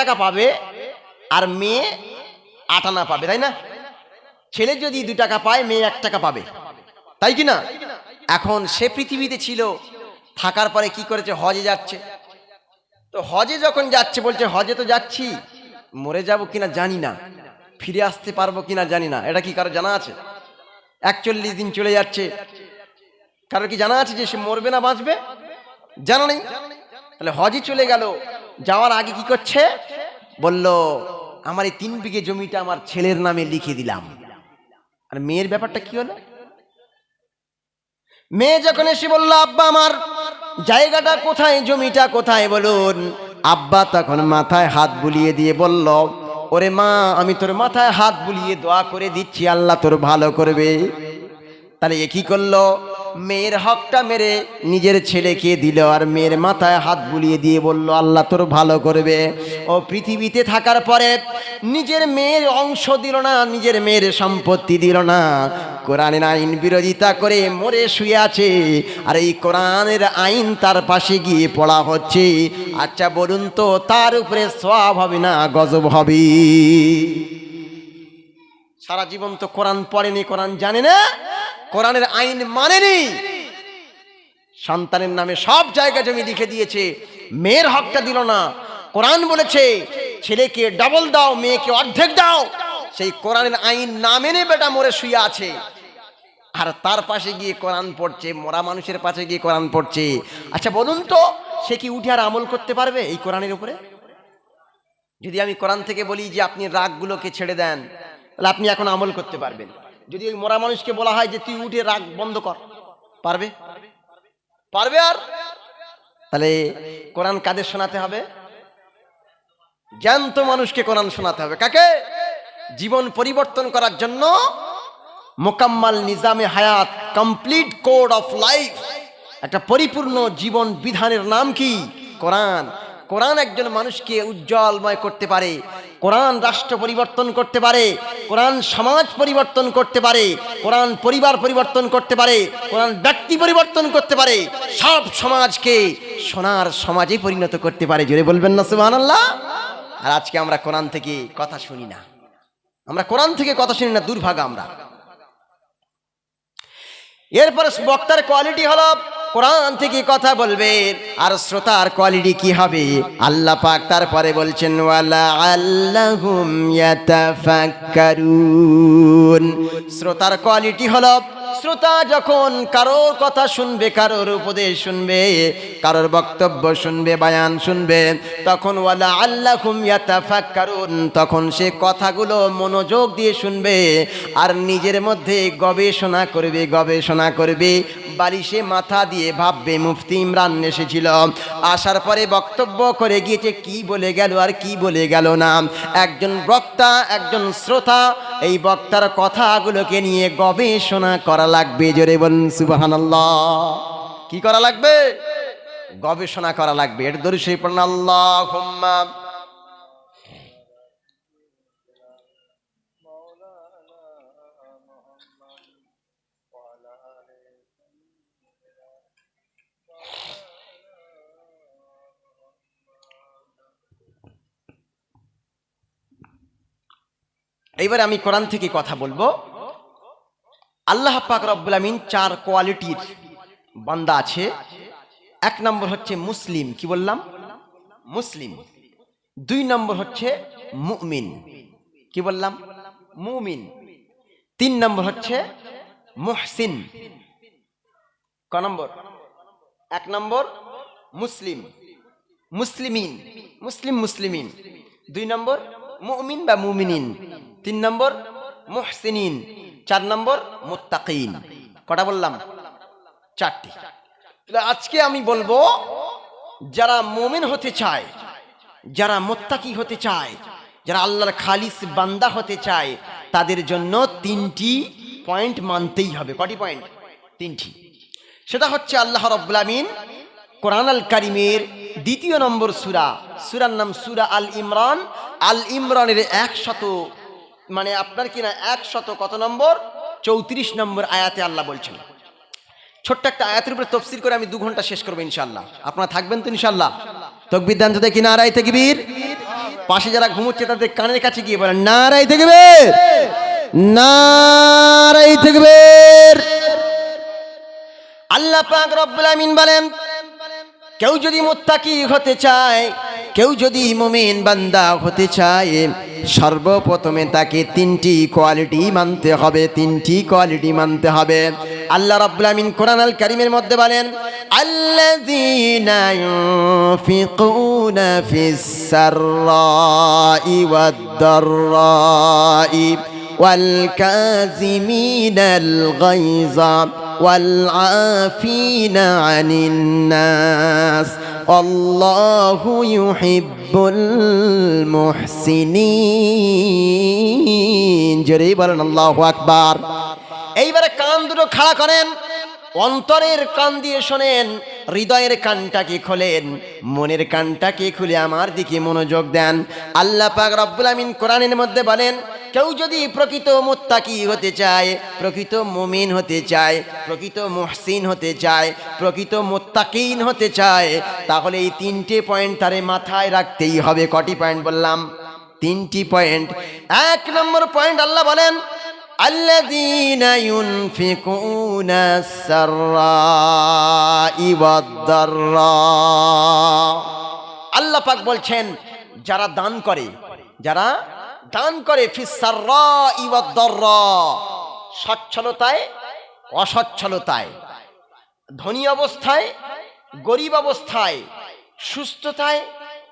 টাকা পাবে আর মেয়ে আট আনা পাবে, তাই না? ছেলে যদি দু টাকা পায়, মেয়ে এক টাকা পাবে। তাই কি না? এখন সে পৃথিবীতে ছিল, থাকার পরে কি করেছে? হজে যাচ্ছে। তো হজে যখন যাচ্ছে, বলছে, হজে তো যাচ্ছি, মরে যাব কিনা জানি না, ফিরে আসতে পারব কিনা জানি না। এটা কি কারও জানা আছে? একচল্লিশ দিন চলে যাচ্ছে। কারও কি জানা আছে যে সে মরবে না, বাঁচবে? জানা নেই। তাহলে হজে চলে গেল। যাওয়ার আগে কি করছে? বলল, আমার এই তিন বিঘে জমিটা আমার ছেলের নামে লিখে দিলাম। আর মেয়ের ব্যাপারটা কি হলো? মেয়ে যখন এসে বলল, আব্বা, আমার জায়গাটা কোথায়? জমিটা কোথায়? বলুন। আব্বা তখন মাথায় হাত বুলিয়ে দিয়ে বলল, ওরে মা, আমি তোর মাথায় হাত বুলিয়ে দোয়া করে দিচ্ছি, আল্লাহ তোর ভালো করবে। তাহলে এ কি করল? মেয়ের হকটা মেরে নিজের ছেলেকে দিল আর মেয়ের মাথায় হাত বুলিয়ে দিয়ে বলল, আল্লাহ তোর ভালো করবে। ও পৃথিবীতে থাকার পরে নিজের মেয়ের অংশ দিল না, নিজের মেয়ের সম্পত্তি দিল না। কোরআনের আইন বিরোধিতা করে মরে শুয়ে আছে, আর এই কোরআনের আইন তার পাশে গিয়ে পড়া হচ্ছে। আচ্ছা বলুন তো, তার উপরে সব হবে না গজব হবে? সারা জীবন তো কোরআন পড়েনি, কোরআন জানে না? কোরআনের আইন মানেনি। সন্তানের নামে সব জায়গা জমি লিখে দিয়েছে। মেয়ের হকটা দিল না। কোরআন বলেছে, ছেলেকে ডাবল দাও, মেয়েকে অর্ধেক দাও। সেই কোরআনের আইন না মেনে বেটা মরে শুয়ে আছে। আর তার পাশে গিয়ে কোরআন পড়ছে, মরা মানুষের পাশে গিয়ে কোরআন পড়ছে। আচ্ছা বলুন তো, সে কি উঠে আর আমল করতে পারবে এই কোরআনের উপরে? যদি আমি কোরআন থেকে বলি যে, আপনি রাগগুলোকে ছেড়ে দেন, তাহলে আপনি এখন আমল করতে পারবেন। যদি ওই মরা মানুষকে বলা হয় যে তুই উঠে রাগ বন্ধ কর, পারবে? পারবে আর? তাহলে কোরআন কাদের শোনাতে হবে? জ্ঞান্ত মানুষকে কোরআন শোনাতে হবে। কাকে? জীবন পরিবর্তন করার জন্য মোকাম্মাল নিজামে হায়াত কমপ্লিট কোড অফ লাইফ একটা পরিপূর্ণ জীবন বিধানের নাম কি? কোরআন। কোরআন একজন মানুষকে উজ্জ্বলময় করতে পারে। কোরআন রাষ্ট্র পরিবর্তন করতে পারে, কোরআন সমাজ পরিবর্তন করতে পারে, কোরআন পরিবার পরিবর্তন করতে পারে, কোরআন ব্যক্তি পরিবর্তন করতে পারে, সব সমাজকে সোনার সমাজে পরিণত করতে পারে। জোরে বলবেন না সুবহান আল্লাহ আর আজকে আমরা কোরআন থেকে কথা শুনি না। আমরা কোরআন থেকে কথা শুনি না, দুর্ভাগা আমরা। এরপরে বক্তার কোয়ালিটি হলো কোরআন থেকে কথা বলবে আর শ্রোতার কোয়ালিটি কি হবে? আল্লাহ পাক তারপরে বলছেন, ওয়ালা আল্লাহুম ইয়াতাফাক্কারুন। শ্রোতার কোয়ালিটি হলো শ্রোতা যখন কারোর কথা শুনবে, কারোর উপদেশ শুনবে, কারোর বক্তব্য শুনবে, বায়ান শুনবে, তখন ওয়ালা আল্লাহুম ইয়াতাফাক্কারুন, তখন সে কথাগুলো মনোযোগ দিয়ে শুনবে আর নিজের মধ্যে গবেষণা করবে গবেষণা করবে। বালিশে মাথা দিয়ে ভাববে, মুফতি ইমরান এসেছিল। আসার পরে বক্তব্য করে গিয়েছে, কি বলে গেল আর কি বলে গেল না। একজন বক্তা, একজন শ্রোতা এই বক্তার কথাগুলোকে নিয়ে গবেষণা করা লাগবে, জোরে বলুন, সুবহানাল্লাহ। কি করা লাগবে? গবেষণা করা লাগবে এর দরু সেই পড়না আল্লাহ এইবার আমি কোরআন থেকে কথা বলব। আল্লাহ পাক রব্বুল আমিন চার কোয়ালিটির বান্দা আছে। এক নম্বর হচ্ছে মুসলিম, কি বললাম? মুসলিম। দুই নম্বর হচ্ছে মুমিন, কি বললাম? মুমিন। তিন নম্বর হচ্ছে মুহসিন। ক নম্বর? এক নম্বর মুসলিম। মুসলিমিন। মুসলিম মুসলিমিন। দুই নম্বর মুমিন বা মুমিনিন। তিন নম্বর, মুহসিনিন। চার নম্বর, মুত্তাকিন। কটা বললাম? চারটি। আজকে আমি বলব, যারা মুমিন হতে চায়, যারা মোত্তাকি হতে চায়, যারা আল্লাহর খালিস বান্দা হতে চায়, তাদের জন্য তিনটি পয়েন্ট মানতেই হবে। কটি পয়েন্ট? তিনটি। সেটা হচ্ছে আল্লাহ রব্বুল আমিন কোরআন আল কারিমের দ্বিতীয় নম্বর সুরা। সুরার নাম সুরা আল ইমরান। আল ইমরানের একশত মানে আপনার কিনা একশত কত নম্বর? চৌত্রিশ নম্বর আয়াতে আল্লাহ বলছেন। ছোট্ট একটা আয়াতের উপরে তফসিল করে আমি দু ঘণ্টা শেষ করব ইনশাল্লাহ আপনারা থাকবেন তো ইনশাল্লাহ তকবির দান দেখি না আড়াই থেকে বীর পাশে যারা ঘুমোচ্ছে তাদের কানের কাছে গিয়ে বলেন নারাই দেখবে নারাই দেখবে আল্লাহ পাক রব্বুল আমিন বলেন, কেউ যদি মুত্তাকি হতে চায় কেউ যদি মুমিন বান্দা হতে চায় সর্বপ্রথমে তাকে তিনটি কোয়ালিটি মানতে হবে তিনটি কোয়ালিটি মানতে হবে আল্লাহ রাব্বুল আমিন কোরআন আল কারীমের মধ্যে বলেন আল্লাযীনা ইউনফিকুনা ফিস সাররাই ওয়াদ-দাররাই والكاظمين الغيظ والعافين عن الناس الله يحب المحسنين جري بلن বলেন أكبر আকবার। এইবারে كان দুটো خلا করেন, অন্তরের কান দিয়ে শোনেন, হৃদয়ের কানটাকে খোলেন, মনের কানটাকে খুলে আমার দিকে মনোযোগ দেন। আল্লাহ পাক রব্বুল আমিন কোরআনের মধ্যে বলেন কেউ যদি প্রকৃত মুত্তাকি হতে চায় প্রকৃত মুমিন হতে চায় প্রকৃত মুহসিন হতে চায় প্রকৃত মুত্তাকিন হতে চায় তাহলে এই তিনটে পয়েন্ট তারে মাথায় রাখতেই হবে কটি পয়েন্ট বললাম তিনটি পয়েন্ট এক নম্বর পয়েন্ট আল্লাহ বলেন الذين ينفقون السراء والضراء আল্লাহ পাক বলছেন যারা দান করে যারা দান করে সচ্ছলতায়, অসচ্ছলতায়। ধনী অবস্থায়, গরিব অবস্থায়। সুস্থতায়,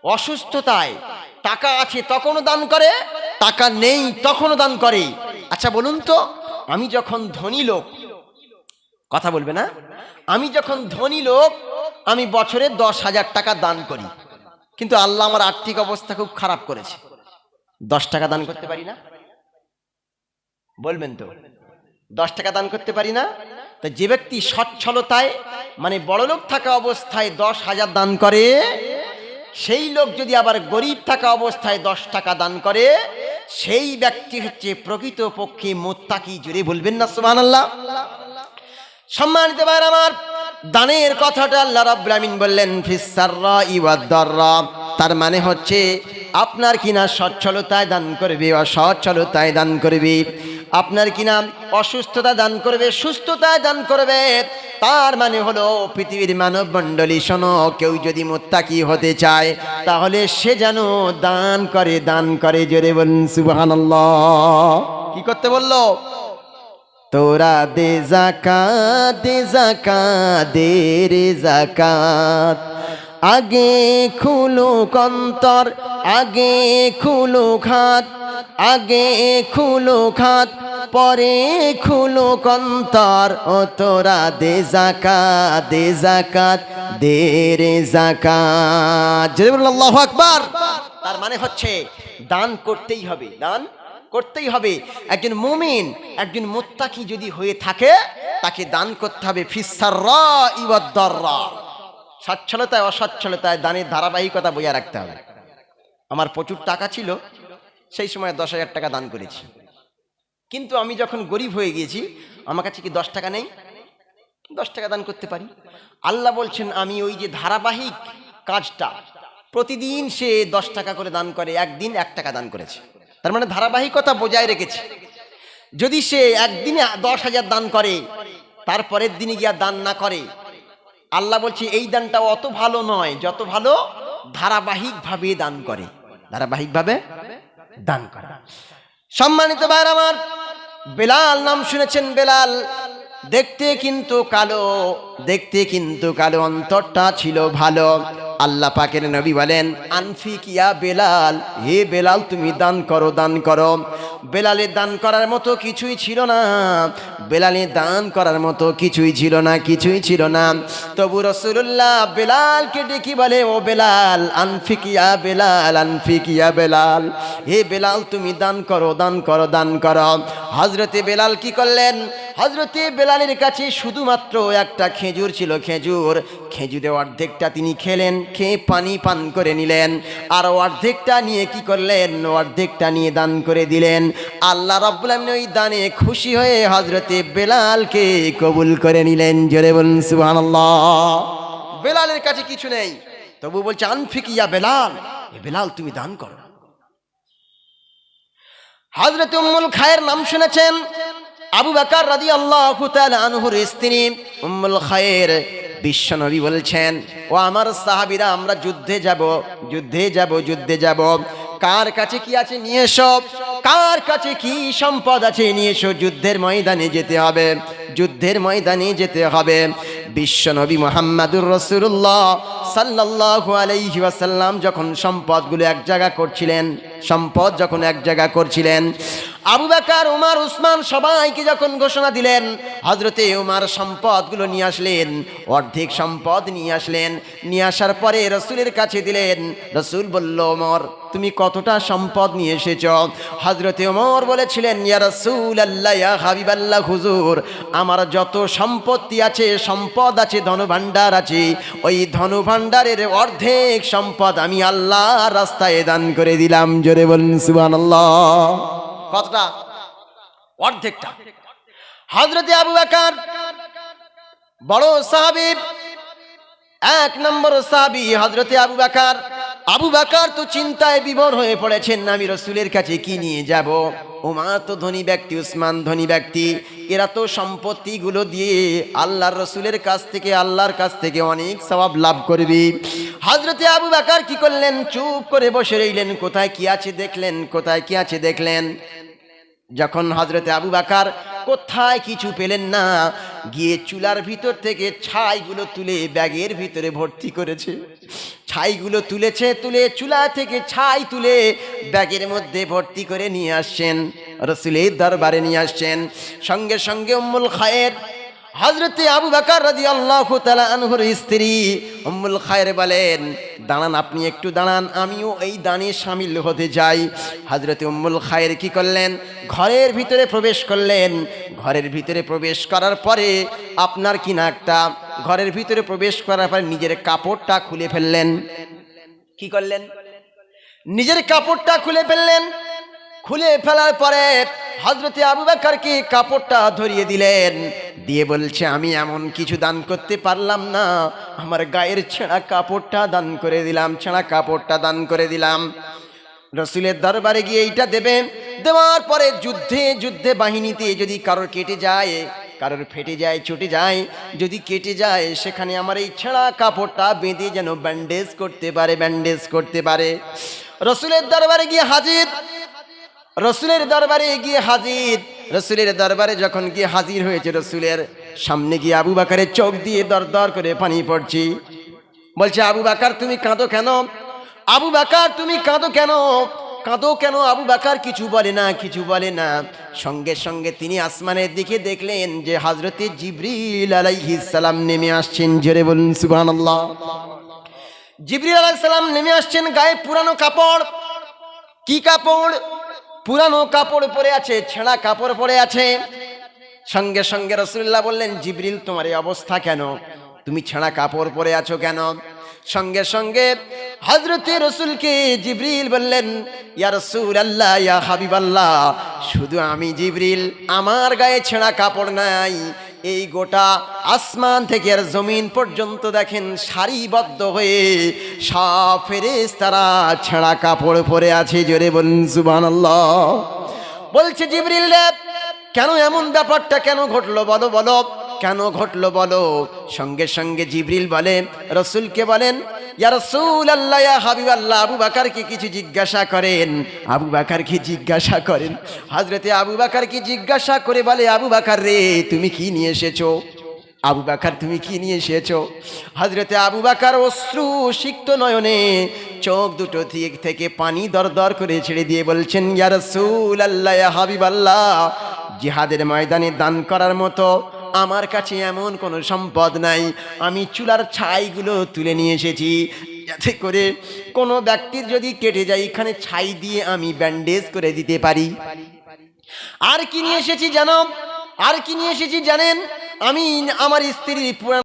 অসুস্থতায়। টাকা আছে, তখনও দান করে, টাকা নেই, তখনও দান করে। আচ্ছা বলুন তো, আমি যখন ধনী লোক, কথা বলবে না? আমি যখন ধনী লোক, আমি বছরে দশ হাজার টাকা দান করি। কিন্তু আল্লাহ আমার আর্থিক অবস্থা খুব খারাপ করেছে। দশ টাকা দান করতে পারি না? বলবেন তো। দশ টাকা দান করতে পারি না? তা যে ব্যক্তি সচ্ছলতায় মানে বড়লোক থাকা অবস্থায় দশ হাজার দান করে, সেই লোক যদি আবার গরিব থাকা অবস্থায় দশ টাকা দান করে, সেই ব্যক্তি হচ্ছে প্রকৃত পক্ষে মোত্তাকি জুড়ে বলবেন না সুবহান আল্লাহ সম্মানিত ভাই আমার, দানের কথাটা আল্লাহ রাব্বুল বললেন ফিসাররা ইওয়াদ্দাররা তার মানে হচ্ছে আপনার কিনা সচ্ছলতায় দান করবে অসচ্ছলতায় দান করবে। আপনার কিনা অসুস্থতা দান করবে সুস্থতায় দান করবে। তার মানে হলো পৃথিবীর মানব মণ্ডলী শোনো কেউ যদি মোত্তাকি হতে চায় তাহলে সে যেন দান করে দান করে জোরে বলুন সুবহানাল্লাহ। কি করতে বলল? তোরা দে জাকাত দে জাকাত দে রে জাকাত। আগে খুলো কন্তর আগে খুলো খাত আগে খুলো খাত পরে খুলো কন্তর ও তোরা দে জাকাত দে জাকাত দে রে জাকাত আল্লাহু তার মানে হচ্ছে দান করতেই হবে, দান করতেই হবে। একজন মুমিন, একজন মুত্তাকি যদি হয়ে থাকে, তাকে দান করতে হবে ফিসাররা ইওয়াদ্দাররা সচ্ছলতায় অসচ্ছলতায় দানের ধারাবাহিকতা বজায় রাখতে হবে। আমার প্রচুর টাকা ছিল, সেই সময় দশ হাজার টাকা দান করেছি। কিন্তু আমি যখন গরিব হয়ে গিয়েছি, আমার কাছে কি দশ টাকা নেই? দশ টাকা দান করতে পারি। আল্লাহ বলছেন, আমি ওই যে ধারাবাহিক কাজটা প্রতিদিন সে দশ টাকা করে দান করে, একদিন এক টাকা দান করেছে। তার মানে ধারাবাহিকতা বজায় রেখেছে। যদি সে একদিনে দশ হাজার দান করে, তারপরের দিনে গিয়া দান না করে আল্লাহ বলছে, এই দানটা অত ভালো নয়, যত ভালো ধারাবাহিকভাবে দান করে। ধারাবাহিকভাবে দান করে। সম্মানিত ভাইয়ের আমার, বেলাল নাম শুনেছেন বেলাল। দেখতে কিন্তু কালো, দেখতে কিন্তু কালো, অন্তরটা ছিল ভালো। আল্লাহ পাকের নবী বলেন, আনফিকিয়া বেলাল, হে বেলাল, তুমি দান করো দান করো। বেলালে দান করার মতো কিছুই ছিল না। বেলালে দান করার মতো কিছুই ছিল না, কিছুই ছিল না। তবু রসুল্লাহ বেলালকে ডেকে বলে, ও বেলাল, আনফিকিয়া বেলাল আনফিকিয়া বেলাল। হে বেলাল, তুমি দান করো দান করো দান করো। হজরতে বেলাল কি করলেন? হজরতে বেলালের কাছে শুধুমাত্র একটা খেজুর ছিল, খেজুর। খেজুরে অর্ধেকটা তিনি খেলেন, খেয়ে পানি পান করে নিলেন। আর অর্ধেকটা নিয়ে কি করলেন? অর্ধেকটা নিয়ে দান করে দিলেন। আল্লাহ রব্বুল আলামিন ওই দানে খুশি হয়ে হজরতে বেলালকে কবুল করে নিলেন, জোরে বলুন সুবহানাল্লাহ। বেলালের কাছে কিছু নেই। তবু বলছে আনফিকিয়া বেলাল। এ বেলাল, তুমি দান করো। হজরত উম্মুল খায়ের নাম শুনেছেন? আবু বাকার রাদি আল্লাহ আনহুর স্ত্রী উম্মুল খায়ের বিশ্বনবী বলছেন, ও আমার সাহাবিরা, আমরা যুদ্ধে যাব যুদ্ধে যাব যুদ্ধে যাব। কার কাছে কি আছে নিয়ে এসো কার কাছে কি সম্পদ আছে নিয়ে এসো, যুদ্ধের ময়দানে যেতে হবে। যুদ্ধের ময়দানে যেতে হবে। বিশ্বনবী মোহাম্মদুর রসুল্লাহ সাল্লাল্লাহু আলাইহি ওয়াসাল্লাম যখন সম্পদগুলো এক জায়গা করছিলেন, সম্পদ যখন এক জায়গা করছিলেন, আবু বাকার, উমার, উসমান সবাইকে যখন ঘোষণা দিলেন হজরতে উমার সম্পদগুলো নিয়ে আসলেন, অর্ধেক সম্পদ নিয়ে আসলেন, নিয়ে আসার পরে রসুলের কাছে দিলেন, রসুল বলল ওমর তুমি কতটা সম্পদ নিয়ে এসেছ? হজরতে ওমর বলেছিলেন আল্লাহ আল্লাহ হুজুর, আমার যত সম্পত্তি আছে, সম্পদ আছে, ধনভাণ্ডার আছে, ওই ধনভাণ্ডারের অর্ধেক সম্পদ আমি আল্লাহ রাস্তায় দান করে দিলাম। জোরে বলুন, সুবহানাল্লাহ। কতটা? অর্ধেকটা। হজরতে আবু বাকার, বড় সাহাবিব এক নম্বর সাহাবি হজরতে আবু বাকার আবু বাকার তো চিন্তায় বিভোর হয়ে পড়েছেন, আমি রসুলের কাছে কি নিয়ে যাব? ওমা, তো ধনী ব্যক্তি, উসমান ধনী ব্যক্তি, এরা তো সম্পত্তিগুলো দিয়ে আল্লাহর রসুলের কাছ থেকে, আল্লাহর কাছ থেকে অনেক সবাব লাভ করবি। হজরতে আবু বাকার কি করলেন? চুপ করে বসে রইলেন। কোথায় কি আছে দেখলেন? কোথায় কি আছে দেখলেন? যখন হজরতে আবু বাকার কোথায় কিছু পেলেন না। গিয়ে চুলার ভিতর থেকে ছাইগুলো তুলে ব্যাগের ভিতরে ভর্তি করেছে। ছাইগুলো তুলেছে, তুলে চুলা থেকে ছাই তুলে ব্যাগের মধ্যে ভর্তি করে নিয়ে আসছেন। রসুলের দরবারে নিয়ে আসছেন। সঙ্গে সঙ্গে উম্মুল খায়ের হজরতে আবু বাকার রাজি আল্লাহ আনহুর স্ত্রী উম্মুল খায়ের বলেন, দাঁড়ান, আপনি একটু দাঁড়ান, আমিও এই দানে সামিল হতে যাই। হজরতে উম্মুল খায়ের কি করলেন? ঘরের ভিতরে প্রবেশ করলেন। ঘরের ভিতরে প্রবেশ করার পরে আপনার কিনা একটা ঘরের ভিতরে প্রবেশ করার পরে নিজের কাপড়টা খুলে ফেললেন। কি করলেন? নিজের কাপড়টা খুলে ফেললেন। খুলে ফেলার পরে হজরতে আবু বাক্কারকে কাপড়টা ধরিয়ে দিলেন? দিয়ে বলছে, আমি এমন কিছু দান করতে পারলাম না। আমার গায়ের ছেঁড়া কাপড়টা দান করে দিলাম, ছেঁড়া কাপড়টা দান করে দিলাম। রসুলের দরবারে গিয়ে এইটা দেবে। দেওয়ার পরে যুদ্ধে যুদ্ধে বাহিনীতে যদি কারোর কেটে যায়, কারোর ফেটে যায়, ছুটে যায়, যদি কেটে যায়, সেখানে আমার এই ছেঁড়া কাপড়টা বেঁধে যেন ব্যান্ডেজ করতে পারে ব্যান্ডেজ করতে পারে। রসুলের দরবারে গিয়ে হাজির। রসুলের দরবারে গিয়ে হাজির। রসুলের দরবারে যখন গিয়ে হাজির হয়েছে, রসুলের সামনে গিয়ে আবু বাকারের চোখ দিয়ে দর দর করে পানি পড়ছি। বলছে, আবু বাকার, তুমি কাঁদো কেন? আবু বাকার, তুমি কাঁদো কেন? কাঁদো কেন? আবু বাকার কিছু বলে না, কিছু বলে না। সঙ্গে সঙ্গে তিনি আসমানের দিকে দেখলেন যে হজরতে জিবরিল সালাম নেমে আসছেন। জোরে বলুন, সুবহানাল্লাহ। জিবরিল সালাম নেমে আসছেন, গায়ে পুরানো কাপড়। কি কাপড়? পুরানো কাপড় পরে আছে, ছেঁড়া কাপড় পরে আছে। সঙ্গে সঙ্গে রসুল্লাহ বললেন, জিবরিল, তোমার এই অবস্থা কেন? তুমি ছেঁড়া কাপড় পরে আছো কেন? সঙ্গে সঙ্গে হজরতে রসুলকে জিবরিল বললেন, ইয়া রসুল আল্লাহ ইয়া হাবিব আল্লাহ শুধু আমি জিবরিল, আমার গায়ে ছেঁড়া কাপড় নাই এই গোটা আসমান থেকে আর জমিন পর্যন্ত দেখেন সারিবদ্ধ হয়ে সব তারা ছেঁড়া কাপড় পরে আছে, জোরে বলুন সুবান বলছে জিবরিল কেন এমন ব্যাপারটা কেন ঘটলো বলো বলো। কেন ঘটলো বলো? সঙ্গে সঙ্গে জিবরিল বলেন, রসুলকে বলেন কিছু জিজ্ঞাসা করেন? আবু জিজ্ঞাসা করেন? আবু জিজ্ঞাসা করে বলে, আবু বাকার রে, তুমি কি নিয়ে এসেছ? আবু বাকার, তুমি নিয়ে এসেছ? আবু বাকার অশ্রু সিক্ত নয়নে চোখ দুটো দিক থেকে পানি দর দর করে ছেড়ে দিয়ে বলছেন, ইয়া রসুল আল্লাহ হাবিব আল্লাহ জিহাদের ময়দানে দান করার মতো আমার কাছে এমন কোনো সম্পদ নাই। আমি চুলার ছাইগুলো তুলে নিয়ে এসেছি। যাতে করে কোনো ব্যক্তির যদি কেটে যায়, এখানে ছাই দিয়ে আমি ব্যান্ডেজ করে দিতে পারি। আর কি নিয়ে এসেছি জানো? আর কি নিয়ে এসেছি জানেন? আমি, আমার স্ত্রীর